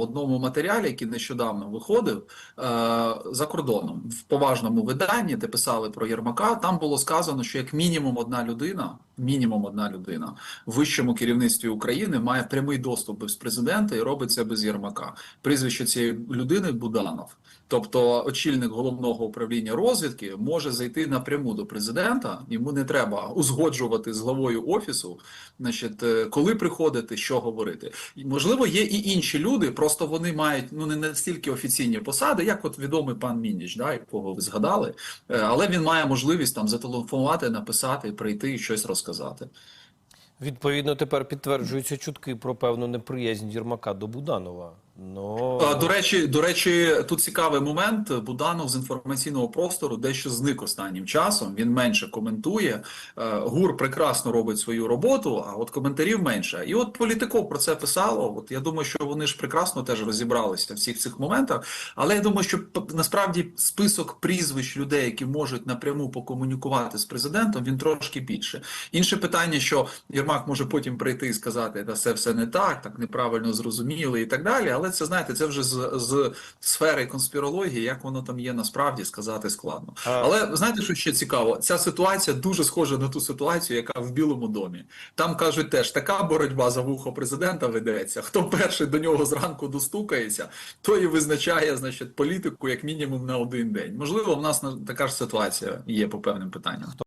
в одному матеріалі, який нещодавно виходив е, за кордоном в поважному виданні, де писали про Єрмака. Там було сказано, що як мінімум одна людина, мінімум одна людина в вищому керівництві України має прямий доступ без президента і робить це без Єрмака. Прізвище цієї людини Буданов. Тобто очільник головного управління розвідки може зайти напряму до президента. Йому не треба узгоджувати з главою офісу, значить, е, коли приходити, що говорити. І, можливо, є і інші люди, просто вони мають ну не настільки офіційні посади, як от відомий пан Мініч, да, якого ви згадали, Е, але він має можливість там зателефонувати, написати, прийти і щось розказати. Відповідно, тепер підтверджуються чутки про певну неприязнь Єрмака до Буданова. А, До речі, до речі, тут цікавий момент. Буданов з інформаційного простору дещо зник останнім часом. Він менше коментує. Е, ГУР прекрасно робить свою роботу, а от коментарів менше. І от політиков про це писало. От я думаю, що вони ж прекрасно теж розібралися в всіх цих моментах. Але я думаю, що насправді список прізвищ людей, які можуть напряму покомунікувати з президентом, він трошки більше. Інше питання, що Єрмак може потім прийти і сказати, та це все не так, так неправильно зрозуміли і так далі. Але це знаєте, це вже з, з сфери конспірології, як воно там є насправді сказати складно. А- Але знаєте, що ще цікаво? Ця ситуація дуже схожа на ту ситуацію, яка в Білому домі. Там кажуть, теж така боротьба за вухо президента ведеться. Хто перший до нього зранку достукається, той і визначає, значить, політику як мінімум на один день. Можливо, в нас на- така ж ситуація є по певним питанням.